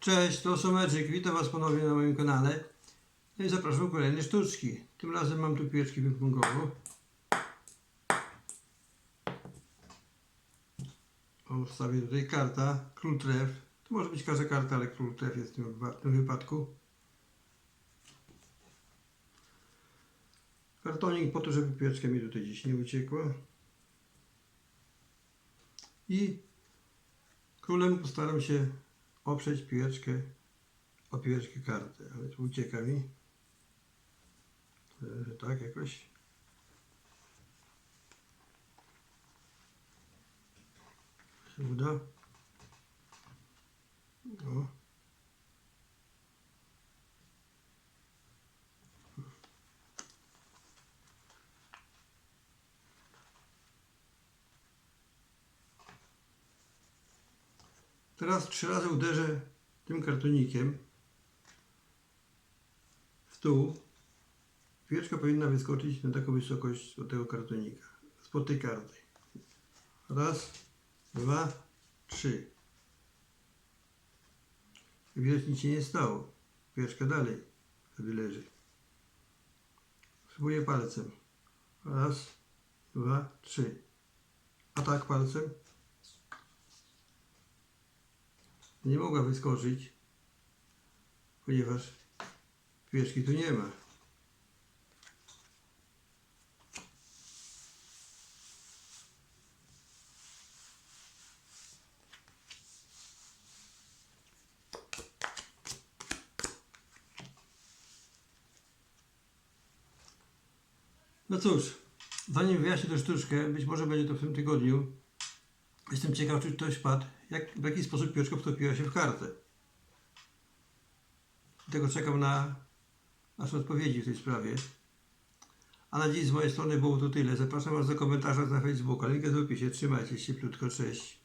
Cześć, to Somerzyk. Witam Was ponownie na moim kanale. No i zapraszam do kolejnej sztuczki. Tym razem mam tu piłeczkę ping-pongową. O, wstawię tutaj karta, król tref. To może być każda karta, ale król tref jest w tym, w tym wypadku. Kartonik po to, żeby piłeczka mi tutaj gdzieś nie uciekła. I królem postaram się oprzeć piłeczkę o piłeczkę karty, ale tu ucieka mi. Że tak jakoś. Się uda. O. Teraz trzy razy uderzę tym kartonikiem w stół. Piłeczka powinna wyskoczyć na taką wysokość od tego kartonika. Spod tej karty. Raz, dwa, trzy. Widać nic się nie stało. Piłeczka dalej sobie leży. Spróbuję palcem. Raz, dwa, trzy. A tak palcem. Nie mogła wyskoczyć, ponieważ piłeczki tu nie ma. No cóż, zanim wyjaśnię tę sztuczkę, być może będzie to w tym tygodniu, jestem ciekaw, czy ktoś padł, jak, w jaki sposób piłeczka wtopiła się w kartę. Dlatego czekam na Wasze odpowiedzi w tej sprawie. A na dziś z mojej strony było to tyle. Zapraszam Was do komentarza na Facebooku. Link jest w opisie. Trzymajcie się cieplutko. Cześć.